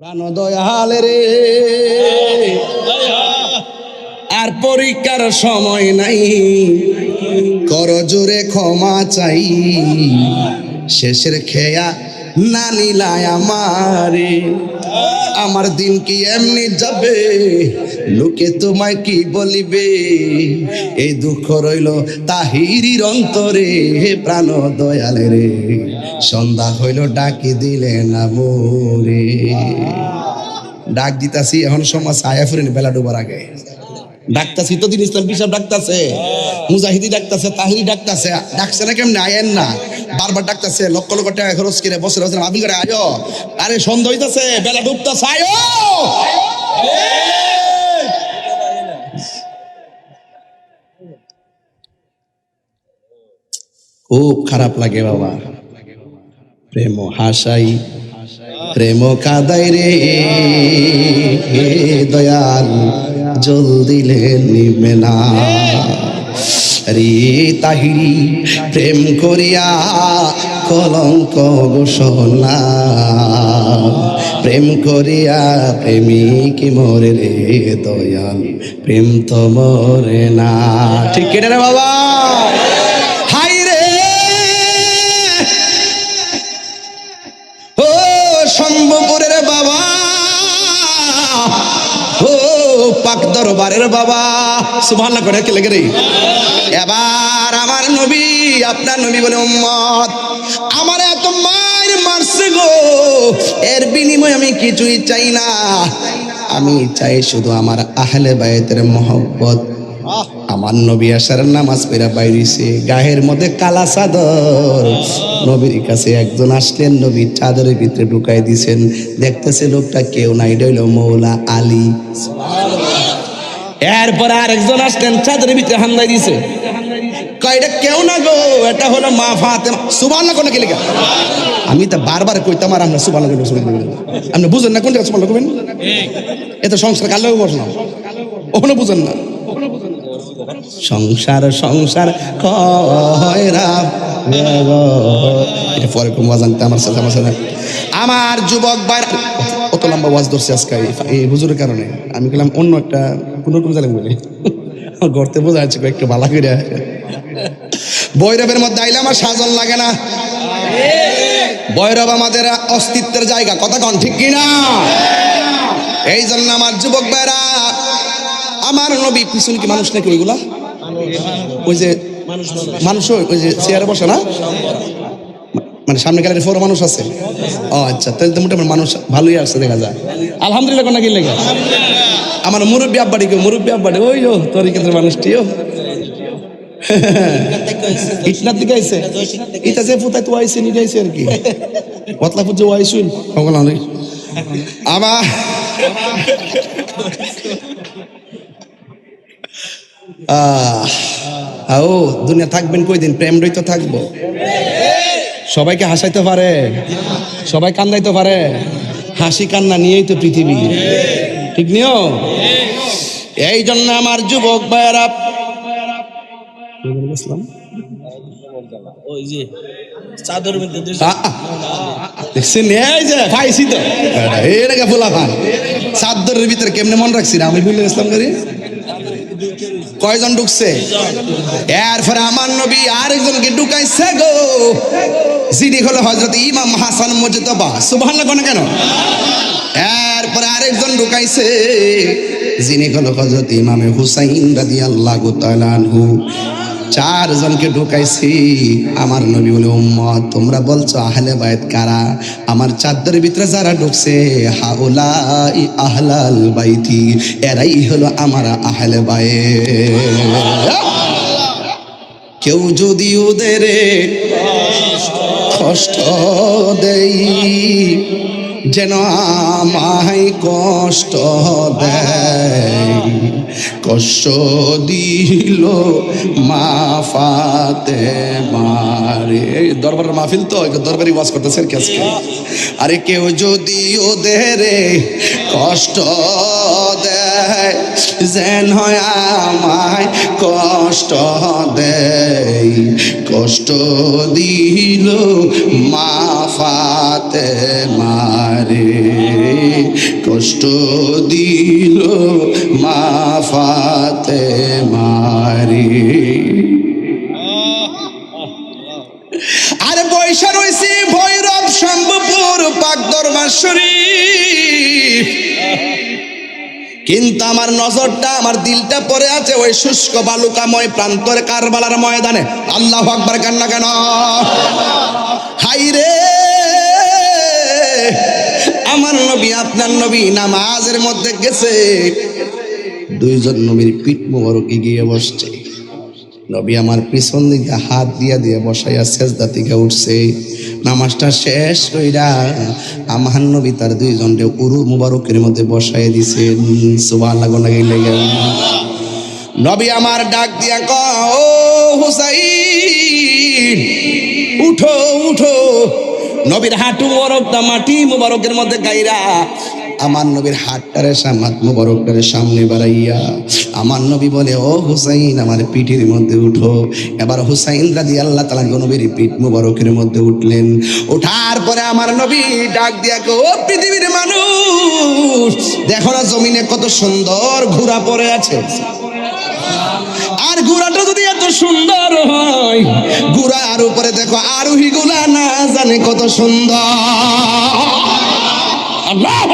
প্রাণ দয়াল রে। আর পরীক্ষার সময় নাই। কর জোরে ক্ষমা চাই। শেষের খেয়া না নিলায় আমারে। আমার দিন কি এমনি যাবে? লোকে তোমায় কি বলিবে? এই দুঃখ রইল তাহিরির অন্তরে প্রাণ দয়াল রে সন্ধ্যা হইল, ডাকি দিলে না মোরে। ডাক দিতাছি, এখন সমাজ আয়া ফুরেন বেলা ডুবার আগে। ডাকতাছি তো দিন ইসলাম পিসাব ডাকতাছে, মুজাহিদি ডাকতাছে, তাহিরি ডাকতাছে। ডাকছে না কেমনে? আয়েন না। বারবার ডাকতাছে, লক্ষ লক্ষ টাকা খরচ করে বছর বছর মাফিল করে আয়ো। আরে সন্ধ্যা হইতাছে, বেলা ডুবতাছে, আয়ো। খুব খারাপ লাগে বাবা। প্রেম হাসাই, প্রেম কাদাই রে। দয়াল জল দিলে নিবে না। রে তাহিরি, প্রেম করিয়া কলঙ্ক গোসনা প্রেম করিয়া প্রেমিক মরে রে দয়াল, প্রেম তো মরে না। ঠিক কেটে রে বাবা। পাক দরবারের বাবা। সুবহানাল্লাহ করে কে লেগে রে? এবার আমার নবী, আপনার নবী বলে, উম্মত, আমার এত মায়ের মারছে গো। এর বিনিময়ে আমি কিছুই চাই না। আমি চাই শুধু আমার আহলে বায়েতের মহব্বত আমার নবী আসার নামাজ পেরা বাইরিছে গায়ের মধ্যে কালা চাদর। নবীর কাছে একজন আসলেন নবী চাদরের ভিতরে ঢুকাই দিছেন। দেখতেছে লোকটা কেউ নাই ডইল মৌলা আলী। এরপরে আরেকজন আসলেন চাদরের ভিতরে হামলাই দিছে। কয়টা কেউ না গো এটা হলো মা ফাতেমা। সুবহানাল্লাহ কোন কি লেখা? আমি তো বারবার কইতাম আর আমরা সুবহানাল্লাহ কইতাম সুবহানাল্লাহ আপনি বুঝেন না কোন জায়গা সুবহানাল্লাহ কইবেন? এত সংসার কালো বসলাম ওখানে বুঝেন না। সংসার সংসার এটা পরে কোন ওয়াজ আনতে আমার সাথে আমার সাথে। আমার যুবক ভাই, কত লম্বা ওয়াজ ধরছে আজকে। এই- হুজুরের কারণে। আমি গেলাম অন্য একটা কোনো রকম জানেন বলে। আমার গর্তে বোঝা যাচ্ছে একটু ভালো করে বৈরবের মধ্যে আইলে আমার সাজন লাগে না। বৈরব আমাদের অস্তিত্বের জায়গা। কথা কন ঠিক কিনা? এই জন্য আমার যুবক ভাইরা আমার নবী পিছন কি মানুষ নাকি ওইগুলা? ওই যে মানুষ ওই- যে চেয়ারে বসে না? মানে সামনে গেলে ফোর মানুষ আছে? ও আচ্ছা তাহলে তো মোটামুটি মানুষ ভালোই আসছে দেখা যায়। আলহামদুলিল্লাহ, কোন কি লেগে? আমার মুরব্বী আব্বাড়ি কেউ? মুরব্বী আব্বাড়ি, ওই যো, তোর ক্ষেত্রে মানুষটিও ইটনার দিকে আইছে? ইটা যে ফুটাই তো আইছে আর কি। পতলা ও আইসুন। সকল আমার আহ ও দুনিয়া থাকবেন কয়দিন? প্রেম রইতে থাকব। সবাইকে হাসাইতে পারে। সবাই কান্দাইতে পারে। হাসি কান্না নিয়েই তো পৃথিবী। ঠিক নিও? এই জন্য আমার যুবক ভাইয়েরা তো। চাদরের ভিতরে কেমনে মন রাখছি না আমি বুঝলে ইসলাম করি কয়জন ঢুকছে? এরপরে আমার নবী আরেকজনকে ঢুকাইছে গো। যিনি হলো হজরত ইমাম হাসান মুজতবা। সুবহানাল্লাহ না কেন? এরপরে আরেকজন ঢুকাইছে, যিনি হলো হজরত ইমামে হুসাইন রাদিয়াল্লাহু তাআলা আনহু। চারজনকে ঢুকাইছি। আমার নবী বলে, উম্মত, তোমরা বলছো আহলে বায়ত কারা? আমার চাদরের ভিতরে যারা ঢুকছে, হাউলাই আহলাল বাইতি, এরাই হলো আমার আহলে বায়ে কেউ যদি ওদের কষ্ট দেই যেন আমাই কষ্ট দেয়। কষ্ট দিল মা ফাতে মারে দরবার মাহফিল তো দরবারি ওয়াজ করতেছে কেসকে আরে কেউ যদি ওদের কষ্ট দেয় যেন আমায় কষ্ট দেয় কষ্ট দিল মা ফাতে মারে। কষ্ট দিল মা ফাতে মারে। আরে পয়সা রয়েছে ভৈরব, শম্ভুপুর পাক দরবার কিন্তু আমার নজরটা, আমার দিলটা পড়ে আছে ওই শুষ্ক বালুকাময় প্রান্তরে কারবালার ময়দানে। আল্লাহ আকবার কান্না কেন? হাই রে আমার নবী, আপনার নবী নামাজের মধ্যে গেছে। দুইজন নবীর পিঠ মোবারকে গিয়ে বসছে। নবী আমার পিছন দিকে হাত দিয়া দিয়ে বসাইয়া সেজদা থেকে উঠছে। নামাজটা শেষ কইরা আমার নবী তার দুইজনকে উরু মুবারকের মধ্যে বসায় দিছে সুবাহ লাগো না গেলে। নবী আমার ডাক দিয়া ক ও হুসাইন, উঠো উঠো। নবীর হাঁটু মোবারকটা মাটি মোবারকের মধ্যে গাইরা আমার নবীর হাতটারে সামাত সামনে বাড়াইয়া, আমার নবী বলে, ও হুসাইন, আমার পিঠের মধ্যে উঠো। এবার হুসাইন রাজি আল্লাহ তালা নবীর পিঠ মোবারকের মধ্যে উঠলেন। ওঠার পরে আমার নবী ডাক দিয়া ও পৃথিবীর মানুষ, দেখো না জমিনে কত সুন্দর ঘোড়া পড়ে আছে। আর ঘোড়াটা যদি এত সুন্দর হয় ঘোড়া আর উপরে দেখো আরোহী গুলা না জানে কত সুন্দর। আল্লাহু